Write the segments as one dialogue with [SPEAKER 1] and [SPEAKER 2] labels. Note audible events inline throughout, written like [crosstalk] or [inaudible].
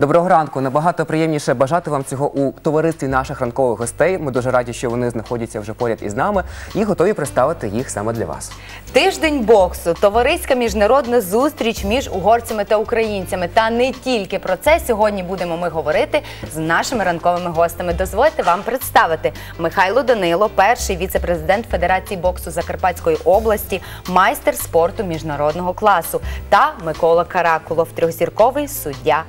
[SPEAKER 1] Доброго ранку. Набагато приємніше бажати вам цього у товаристві наших ранкових гостей. Ми дуже раді, що вони знаходяться вже поряд із нами і готові представити їх саме для вас.
[SPEAKER 2] Тиждень боксу, товариська міжнародна зустріч між угорцями та українцями. Та не тільки про це сьогодні будемо ми говорити з нашими ранковими гостями. Дозвольте вам представити Михайло Данило, перший віце-президент Федерації боксу Закарпатської області, майстер спорту міжнародного класу, та Микола Каракулов, трьохзірковий суддя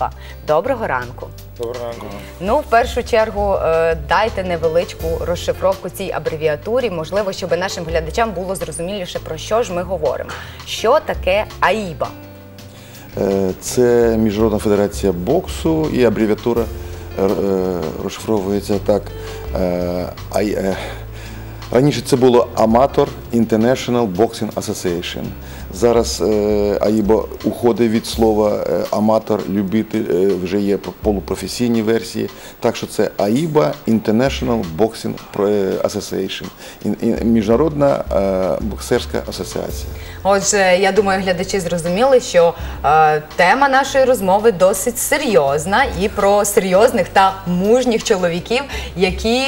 [SPEAKER 2] АІБА. Доброго ранку.
[SPEAKER 3] Доброго ранку.
[SPEAKER 2] Ну, в першу чергу, е, дайте невеличку розшифровку цій абревіатурі, можливо, щоб нашим глядачам було зрозуміліше, про що ж ми говоримо. Що таке АІБА?
[SPEAKER 3] Е, Це Міжнародна федерація боксу і абревіатура е, розшифровується так. Раніше це було Amateur International Boxing Association. Зараз е, АІБО уходить від слова е, аматор, любитель, е, вже є полупрофесійні версії. Так що це АІБА International Boxing Association, Міжнародна боксерська асоціація.
[SPEAKER 2] Отже, я думаю, глядачі зрозуміли, що тема нашої розмови досить серйозна і про серйозних та мужніх чоловіків, які.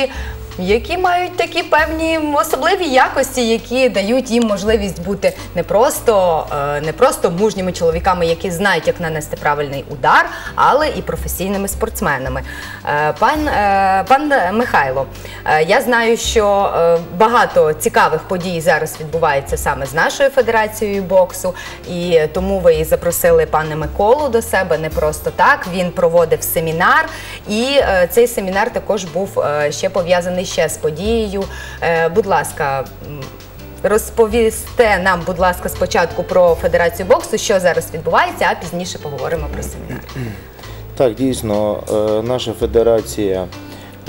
[SPEAKER 2] Які мають такі певні особливі якості, які дають їм можливість бути не просто, е, не просто мужніми чоловіками, які знають, як нанести правильний удар, але і професійними спортсменами. Е, Пан, е, пан Михайло, я знаю, що багато цікавих подій зараз відбувається саме з нашою федерацією боксу, і тому ви і запросили пане Миколу до себе не просто так. Він проводив семінар, і цей семінар також був ще пов'язаний ще з подією. Е, Будь ласка. Розповісте нам, будь ласка, спочатку про федерацію боксу, що зараз відбувається, а пізніше поговоримо про семінар.
[SPEAKER 4] Так, дійсно, е, наша федерація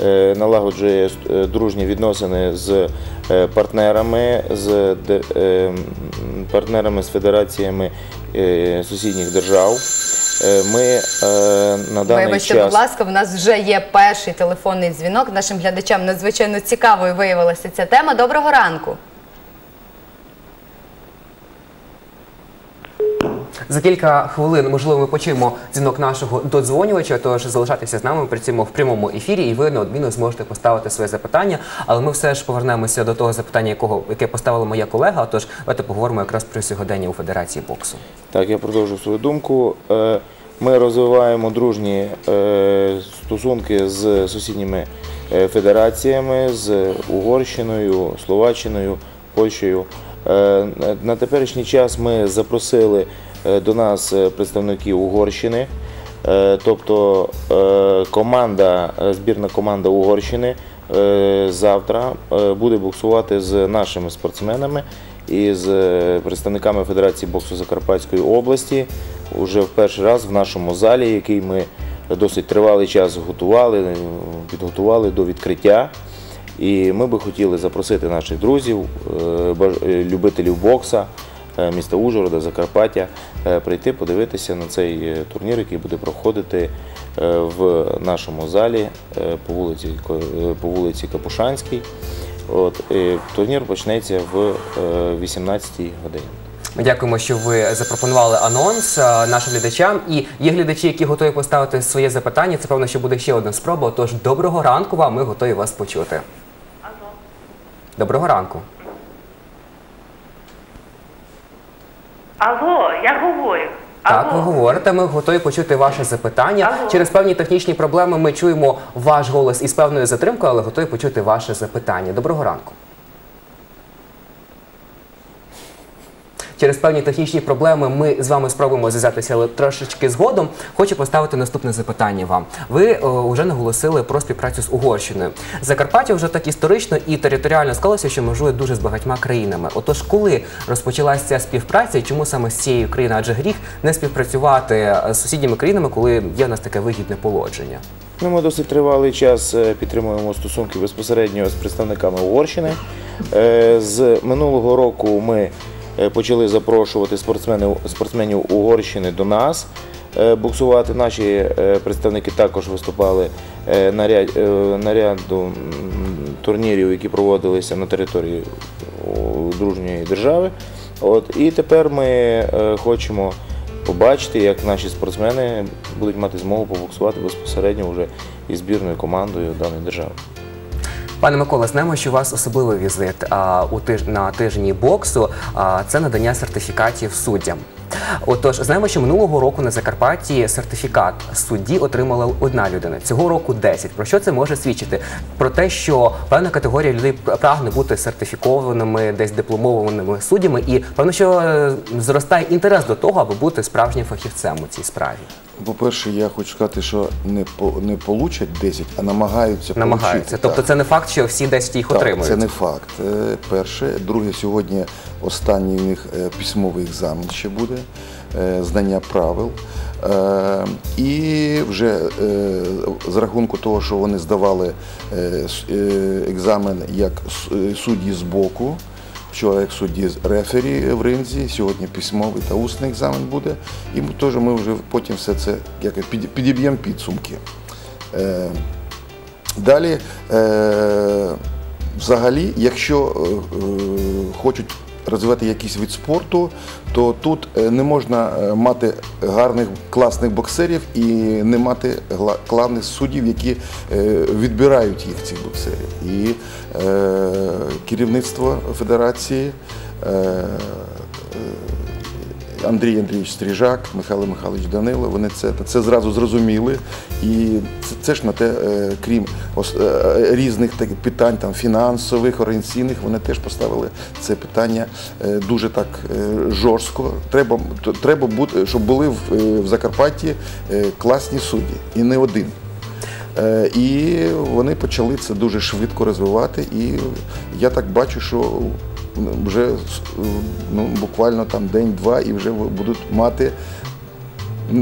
[SPEAKER 4] е, налагоджує дружні відносини з партнерами, з партнерами з федераціями сусідніх держав. Е, Ми е, на даний
[SPEAKER 2] Вибачте,
[SPEAKER 4] час
[SPEAKER 2] будь ласка, в нас вже є перший телефонний дзвінок. Нашим глядачам надзвичайно цікавою виявилася ця тема. Доброго ранку.
[SPEAKER 1] За кілька хвилин, можливо, ми почуємо дзвінок нашого додзвонювача, тож залишайтеся з нами. Працюємо в прямому ефірі, і ви неодмінно зможете поставити своє запитання. Але ми все ж повернемося до того запитання, якого яке поставила моя колега. Тож давайте поговоримо якраз про сьогодення у Федерації боксу.
[SPEAKER 4] Так, я продовжу свою думку. Е, Ми розвиваємо дружні е, стосунки з сусідніми е, федераціями, з Угорщиною, Словаччиною, Польщею. На теперішній час ми запросили до нас е, представників Угорщини. Е, Тобто е, команда, е, збірна команда Угорщини е, завтра е, буде боксувати з нашими спортсменами і з е, представниками Федерації боксу Закарпатської області уже в перший раз в нашому залі, який ми досить тривалий час готували, е, підготували до відкриття. І ми би хотіли запросити наших друзів, е, е, любителів бокса е, міста Ужгорода, Закарпаття, е, прийти подивитися на цей е, турнір, який буде проходити е, в нашому залі е, по вулиці, е, по вулиці Капушанській. От, турнір почнеться в е, 18-й годині.
[SPEAKER 1] Ми дякуємо, що ви запропонували анонс е, нашим глядачам. І є глядачі, які готові поставити своє запитання. Це певно, що буде ще одна спроба. Тож доброго ранку вам. Ми готові вас почути. Доброго ранку.
[SPEAKER 5] Алло, я говорю.
[SPEAKER 1] Так, ви говорите. Ми готові почути ваше запитання.
[SPEAKER 5] Алло.
[SPEAKER 1] Через певні технічні проблеми ми чуємо ваш голос із певною затримкою, але готові почути ваше запитання. Доброго ранку. Через певні технічні проблеми ми з вами спробуємо зв'язатися, трошечки згодом. Хочу поставити наступне запитання вам. Ви вже наголосили про співпрацю з Угорщиною. Закарпаття вже так історично і територіально склалося, що межує дуже з багатьма країнами. Отож, коли розпочалася ця співпраця, і чому саме з цією країною, адже гріх не співпрацювати е, з сусідніми країнами, коли є в нас таке вигідне положення?
[SPEAKER 4] Ну, ми досить тривалий час е, підтримуємо стосунки безпосередньо з представниками Угорщини. Е, З минулого року ми е, почали запрошувати спортсменів, спортсменів Угорщини до нас е, боксувати. Наші е, представники також виступали е, на ряд, е, на ряду турнірів, які проводилися на території дружньої держави. От, і тепер ми е, хочемо побачити, як наші спортсмени будуть мати змогу побоксувати безпосередньо вже із збірною командою даної держави.
[SPEAKER 1] Пане Микола, знаємо, що у вас особливий візит у тиж... на тижні боксу. А, це надання сертифікатів суддям. Отож, знаємо, що минулого року на Закарпатті сертифікат судді отримала одна людина. Цього року 10. Про що це може свідчити? Про те, що певна категорія людей прагне бути сертифікованими, десь дипломованими суддями, і певно, що е, зростає інтерес до того, аби бути справжнім фахівцем у цій справі.
[SPEAKER 3] По-перше, я хочу сказати, що не по не получать 10, а намагаються
[SPEAKER 1] Намагаються. Тобто,
[SPEAKER 3] Так.
[SPEAKER 1] це не факт, що всі 10 їх
[SPEAKER 3] Так,
[SPEAKER 1] отримують.
[SPEAKER 3] Це не факт. Е, Перше. Друге, сьогодні останній у них е, письмовий екзамен ще буде, е, знання правил. І вже з рахунку того, що вони здавали екзамен як судді з боку, вчора як судді з рефері в ринзі, сьогодні письмовий та усний екзамен буде. І теж ми вже потім все це як підіб'ємо підсумки. Е, Далі, е, взагалі, якщо е, е, хочуть розвивати якийсь вид спорту, то тут е, не можна е, мати гарних класних боксерів і не мати класних суддів, які е, відбирають їх цих боксерів. І керівництво федерації. Андрій Андрійович Стріжак, Михайло Михайлович Данило, вони це, це зразу зрозуміли. І це, це ж на те, е, крім е, різних питань там, фінансових, організаційних, вони теж поставили це питання е, дуже так е, жорстко. Треба, треба бути, щоб були в, е, Закарпатті е, класні судді, і не один. Е, І вони почали це дуже швидко розвивати. І я так бачу, що вже ну, буквально там день-два і вже будуть мати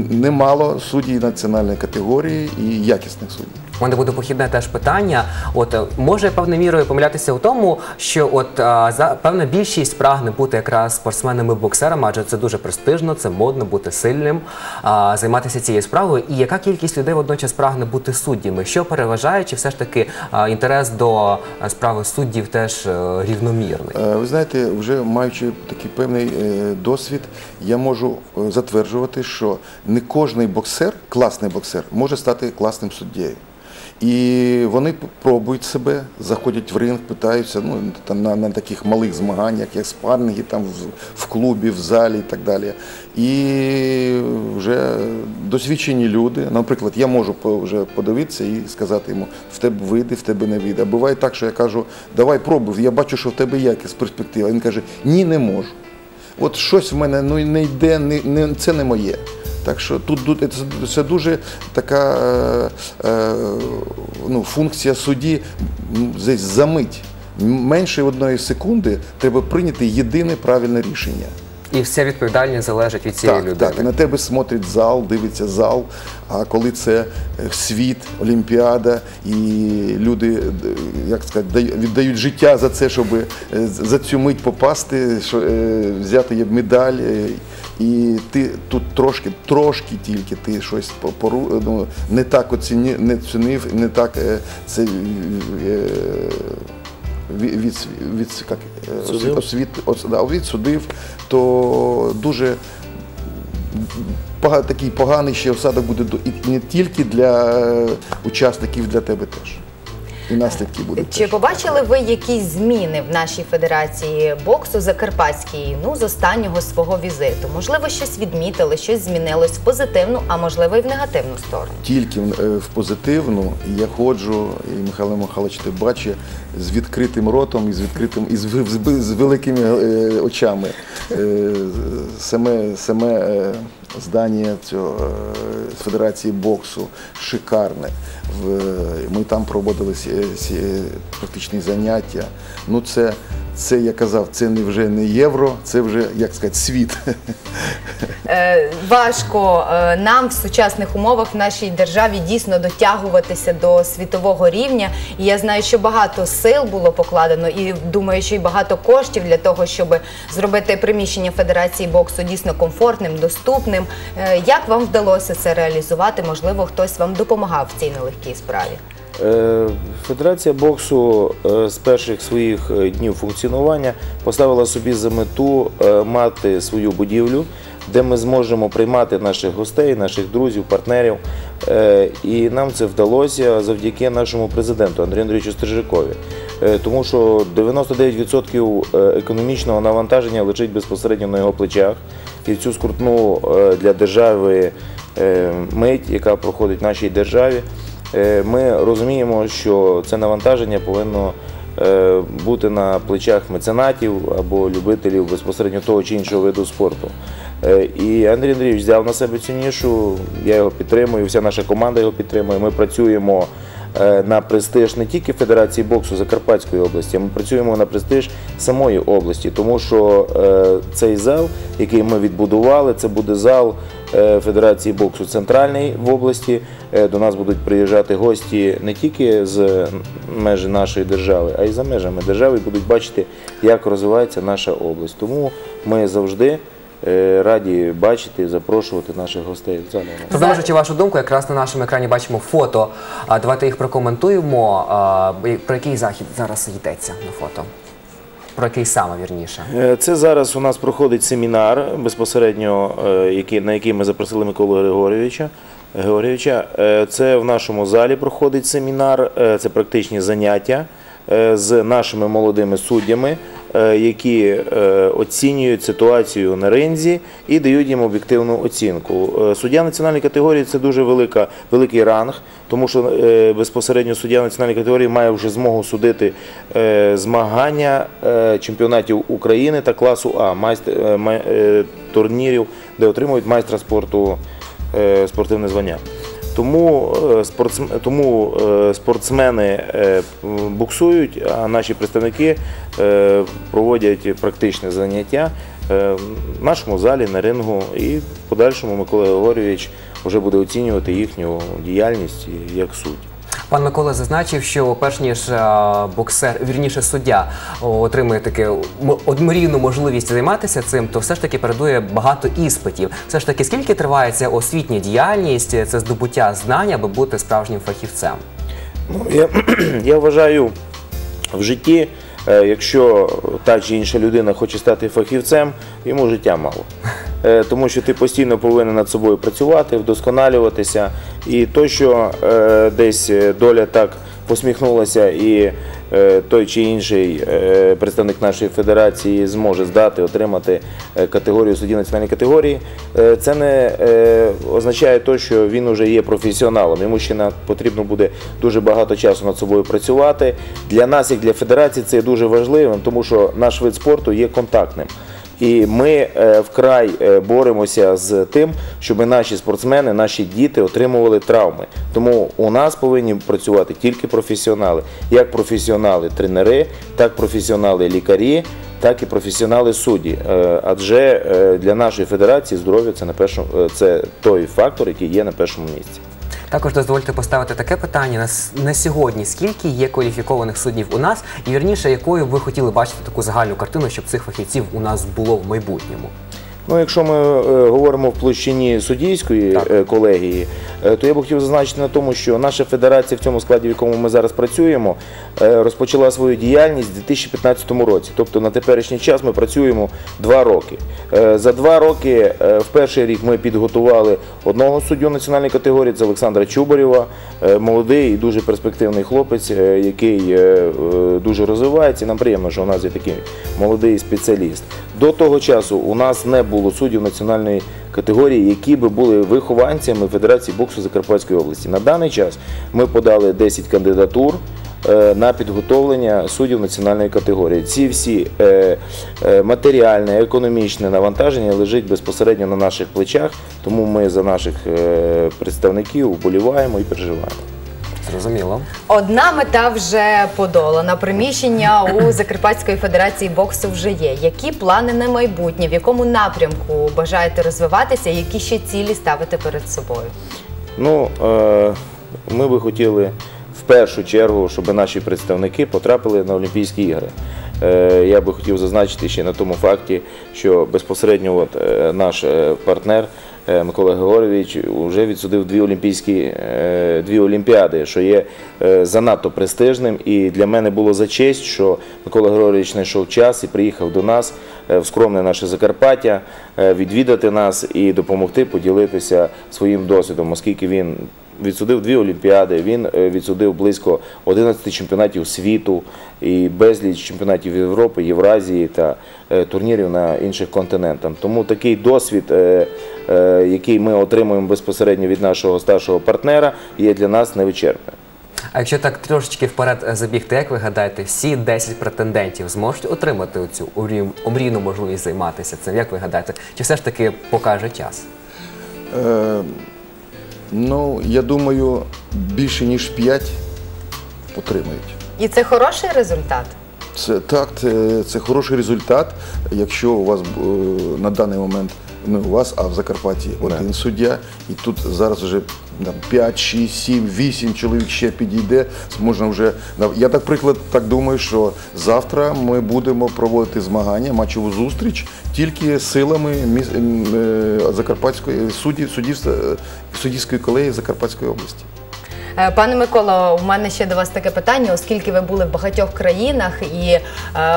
[SPEAKER 3] немало суддів національної категорії і якісних суддів.
[SPEAKER 1] Мене буде похідне теж питання. От е, може певною мірою помилятися у тому, що от а, за певна більшість прагне бути якраз спортсменами-боксерами, адже це дуже престижно, це модно бути сильним, а, займатися цією справою. І яка кількість людей водночас прагне бути суддями? Що переважає, чи все ж таки а, інтерес до справи суддів теж е, рівномірний?
[SPEAKER 3] Е, Ви знаєте, вже маючи такий певний е, досвід, я можу е, затверджувати, що не кожний боксер, класний боксер, може стати класним суддєю. І вони пробують себе, заходять в ринг, питаються ну, там, на, на таких малих змаганнях, як спарринги, там в, в клубі, в залі і так далі. І вже досвідчені люди, наприклад, я можу вже подивитися і сказати йому, в тебе вийде, в тебе не вийде. А буває так, що я кажу, давай пробуй, я бачу, що в тебе якісь перспектива. Він каже, ні, не можу. От щось в мене ну, не йде, не, не, це не моє. Так що тут, це, дуже така е, е, ну, функція судді десь за мить. Менше одної секунди треба прийняти єдине правильне рішення.
[SPEAKER 1] І вся відповідальність залежить від цієї
[SPEAKER 3] Так,
[SPEAKER 1] людини.
[SPEAKER 3] так, і на тебе смотрить зал, дивиться зал. А коли це е, світ, Олімпіада, і люди, як сказати, віддають життя за це, щоб за цю мить попасти, взяти медаль. Е, І ти тут трошки, трошки тільки ти щось пору, ну, не так оціні, не цінив, не так е, це. е, від, від, як, е,
[SPEAKER 4] Судив?
[SPEAKER 3] освіт, ос- да, відсудив, то дуже такий поганий ще осадок буде і не тільки для е, учасників, для тебе теж. І наслідки будуть.
[SPEAKER 2] Чи побачили ви якісь зміни в нашій федерації боксу Закарпатській ну з останнього свого візиту? Можливо, щось відмітили, щось змінилось в позитивну, а можливо і в негативну сторону.
[SPEAKER 3] Тільки в, е, в позитивну я ходжу, і Михайло Михайлович ти бачить, з відкритим ротом і з відкритим і з, з, з великими е, очами. Е, саме саме е, здання цього е, Федерації боксу шикарне. Ми там проводили практичні заняття. Ну це, це я казав, це не вже не євро, це вже як сказати світ.
[SPEAKER 2] Е, важко е, нам в сучасних умовах в нашій державі дійсно дотягуватися до світового рівня. І я знаю, що багато сил було покладено, і думаю, що й багато коштів для того, щоб зробити приміщення Федерації боксу дійсно комфортним, доступним. Е, як вам вдалося це реалізувати? Можливо, хтось вам допомагав в цій нелегкій справі?
[SPEAKER 4] Е, Федерація боксу е, з перших своїх е, днів функціонування поставила собі за мету мати свою будівлю, де ми зможемо приймати наших гостей, наших друзів, партнерів. І нам це вдалося завдяки нашому президенту Андрію Андрійовичу Стрижакові. Е, Тому що 99% е, економічного навантаження лежить безпосередньо на його плечах. І цю скрутну для держави мить, яка проходить в нашій державі, ми розуміємо, що це навантаження повинно е, бути на плечах меценатів або любителів безпосередньо того чи іншого виду спорту. Е, І Андрій Андрійович взяв на себе цю нішу, я його підтримую, вся наша команда його підтримує. Ми працюємо е, на престиж не тільки Федерації боксу Закарпатської області, а ми працюємо на престиж самої області, тому що е, цей зал, який ми відбудували, це буде зал е, Федерації боксу центральний в області. Е, До нас будуть приїжджати гості не тільки з межі нашої держави, а й за межами держави будуть бачити, як розвивається наша область. Тому ми завжди е, раді бачити, запрошувати наших гостей залі.
[SPEAKER 1] Продовжуючи вашу думку, якраз на нашому екрані бачимо фото. Давайте їх прокоментуємо. Про який захід зараз йдеться на фото? Про який саме вірніше?
[SPEAKER 4] Е, Це зараз у нас проходить семінар безпосередньо, е, на який ми запросили Миколу Григорьовича. Георгійовича. Е, Це в нашому залі проходить семінар, це практичні заняття з нашими молодими суддями, які е, оцінюють ситуацію на ринзі і дають їм об'єктивну оцінку. Е, Суддя національної категорії це дуже великий ранг, тому що е, безпосередньо суддя національної категорії має вже змогу судити е, змагання е, чемпіонатів України та класу А е, е, турнірів, де отримують майстра спорту е, спортивне звання. Тому, е, тому е, спортсмени е, буксують, а наші представники проводять практичне заняття в нашому залі на рингу. І в подальшому Микола Григорьович вже буде оцінювати їхню діяльність як судді.
[SPEAKER 1] Пан Микола зазначив, що перш ніж е, боксер, вірніше суддя, отримує таку м- можливість займатися цим, то все ж таки передує багато іспитів. Все ж таки, скільки триває ця освітня діяльність, це здобуття знань, аби бути справжнім фахівцем?
[SPEAKER 4] Ну, я, [clears throat] я вважаю, в житті, е, якщо та чи інша людина хоче стати фахівцем, йому життя мало. Е, Тому що ти постійно повинен над собою працювати, вдосконалюватися. І то, що е, десь е, доля так посміхнулася і е, той чи інший е, представник нашої федерації зможе здати, отримати е, категорію судді національної категорії, е, це не е, означає те, що він вже є професіоналом. Йому ще на- потрібно буде дуже багато часу над собою працювати. Для нас, як для федерації, це дуже важливим, тому що наш вид спорту є контактним. І ми е, вкрай е, боремося з тим, щоб наші спортсмени, наші діти отримували травми. Тому у нас повинні працювати тільки професіонали, як професіонали тренери, так професіонали лікарі, так і професіонали судді. Е, Адже для нашої федерації здоров'я це на першому це той фактор, який є на першому місці.
[SPEAKER 1] Також дозвольте поставити таке питання на, сьогодні: скільки є кваліфікованих суддів у нас, і вірніше, якою ви хотіли бачити таку загальну картину, щоб цих фахівців у нас було в майбутньому?
[SPEAKER 4] Ну, якщо ми е, говоримо в площині суддійської е, колегії, е, то я б хотів зазначити на тому, що наша федерація в цьому складі, в якому ми зараз працюємо, е, розпочала свою діяльність у 2015 році. Тобто на теперішній час ми працюємо два роки. Е, За два роки е, в перший рік ми підготували одного суддю національної категорії, це Олександра Чубарєва, е, молодий і дуже перспективний хлопець, е, який е, е, дуже розвивається. Нам приємно, що у нас є такий молодий спеціаліст. До того часу у нас не було суддів національної категорії, які би були вихованцями Федерації боксу Закарпатської області. На даний час ми подали 10 кандидатур. е, На підготовлення суддів національної категорії. Ці всі е, е, матеріальне, економічне навантаження лежить безпосередньо на наших плечах, тому ми за наших представників вболіваємо і переживаємо.
[SPEAKER 1] Зрозуміло.
[SPEAKER 2] Одна мета вже подолана. Приміщення у Закарпатської федерації боксу вже є. Які плани на майбутнє? В якому напрямку бажаєте розвиватися? Які ще цілі ставите перед собою?
[SPEAKER 4] Ну, е, ми би хотіли в першу чергу, щоб наші представники потрапили на Олімпійські ігри. Е, Я би хотів зазначити ще на тому факті, що безпосередньо от, е, наш е, партнер Микола Григорович вже відсудив дві олімпійські е, дві олімпіади, що є е, занадто престижним. І для мене було за честь, що Микола Григорович знайшов час і приїхав до нас е, в скромне наше Закарпаття, е, відвідати нас і допомогти поділитися своїм досвідом, оскільки він відсудив дві олімпіади, він е, відсудив близько 11 чемпіонатів світу і безліч чемпіонатів Європи, Євразії та е, турнірів на інших континентах. Тому такий досвід, е, який ми отримуємо безпосередньо від нашого старшого партнера, є для нас невичерпним.
[SPEAKER 1] А якщо так трошечки вперед забігти, як ви гадаєте, всі 10 претендентів зможуть отримати цю омрійну можливість займатися цим? Як ви гадаєте? Чи все ж таки покаже час?
[SPEAKER 3] Е, ну, я думаю, більше ніж 5 отримають.
[SPEAKER 2] І це хороший результат.
[SPEAKER 3] Це так, це, це хороший результат, якщо у вас е, на даний момент не у вас, а в Закарпатті один суддя, і тут зараз вже там, 5, 6, 7, 8 чоловік ще підійде. Можна вже я так приклад так думаю, що завтра ми будемо проводити змагання, матчову зустріч тільки силами е, Закарпатської суддів, суддівства, е, суддівської колегії Закарпатської області.
[SPEAKER 2] Е, Пане Миколо, у мене ще до вас таке питання, оскільки ви були в багатьох країнах і е,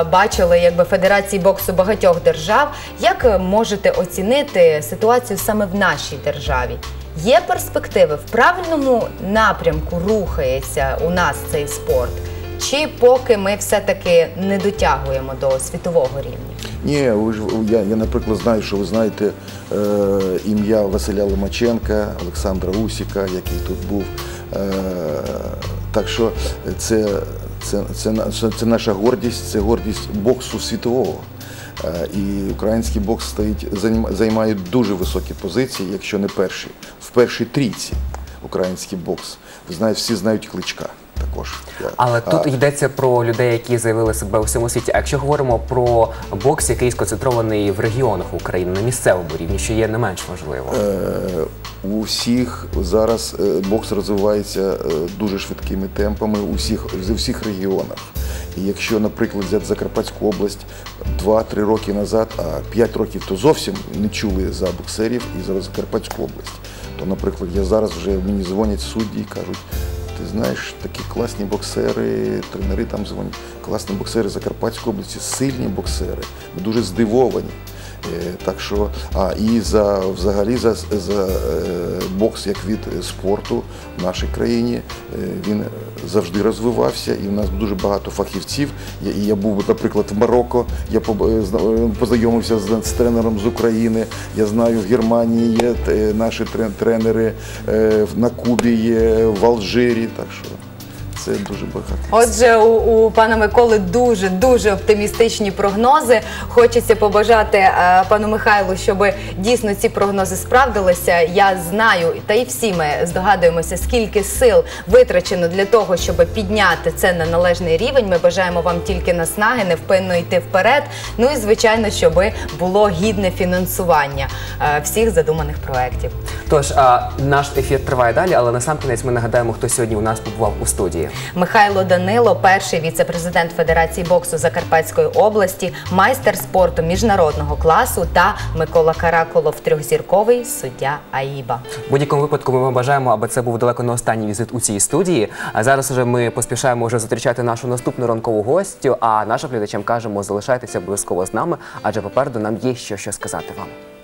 [SPEAKER 2] бачили якби федерації боксу багатьох держав. Як можете оцінити ситуацію саме в нашій державі? Є перспективи в правильному напрямку рухається у нас цей спорт? Чи поки ми все-таки не дотягуємо до світового рівня?
[SPEAKER 3] Ні, ви ж я, я, наприклад, знаю, що ви знаєте е, ім'я Василя Ломаченка, Олександра Усіка, який тут був. Е, так що це, це, це, це, це наша гордість, це гордість боксу світового. Е, і український бокс стоїть, займа- займає дуже високі позиції, якщо не перші, в першій трійці український бокс. Ви знаєте, всі знають кличка також.
[SPEAKER 1] Але
[SPEAKER 3] а,
[SPEAKER 1] тут йдеться про людей, які заявили себе у всьому світі. А якщо говоримо про бокс, який сконцентрований в регіонах України на місцевому рівні, що є не менш важливо.
[SPEAKER 3] Е, У всіх зараз е, бокс розвивається дуже швидкими темпами у всіх, в всіх регіонах. І якщо, наприклад, взяти Закарпатську область 2-3 роки назад, а 5 років то зовсім не чули за боксерів і за Закарпатську область, то, наприклад, я зараз вже мені дзвонять судді і кажуть, ти знаєш, такі класні боксери, тренери там дзвонять, класні боксери Закарпатської області, сильні боксери. Ми дуже здивовані. Е, Так що, а і за взагалі за, за е, бокс як від спорту в нашій країні е, він завжди розвивався, і в нас дуже багато фахівців. Я, я був, наприклад, в Марокко, я познайомився з, з тренером з України. Я знаю, в Германії є наші тренери, на Кубі є, в Алжирі. Так що це дуже багато.
[SPEAKER 2] Отже, у, у пана Миколи дуже дуже оптимістичні прогнози. Хочеться побажати е, пану Михайлу, щоб дійсно ці прогнози справдилися. Я знаю, та й всі ми здогадуємося, скільки сил витрачено для того, щоб підняти це на належний рівень. Ми бажаємо вам тільки наснаги, невпинно йти вперед. Ну і звичайно, щоб було гідне фінансування е, всіх задуманих проєктів.
[SPEAKER 1] Тож а, наш ефір триває далі, але насамкінець ми нагадаємо, хто сьогодні у нас побував у студії.
[SPEAKER 2] Михайло Данило, перший віце-президент Федерації боксу Закарпатської області, майстер спорту міжнародного класу та Микола Караколов, трьохзірковий суддя АІБА.
[SPEAKER 1] В будь-якому випадку ми вам бажаємо, аби це був далеко не останній візит у цій студії. А зараз вже ми поспішаємо вже зустрічати нашу наступну ранкову гостю. А нашим глядачам кажемо, залишайтеся обов'язково з нами, адже попереду нам є що, що сказати вам.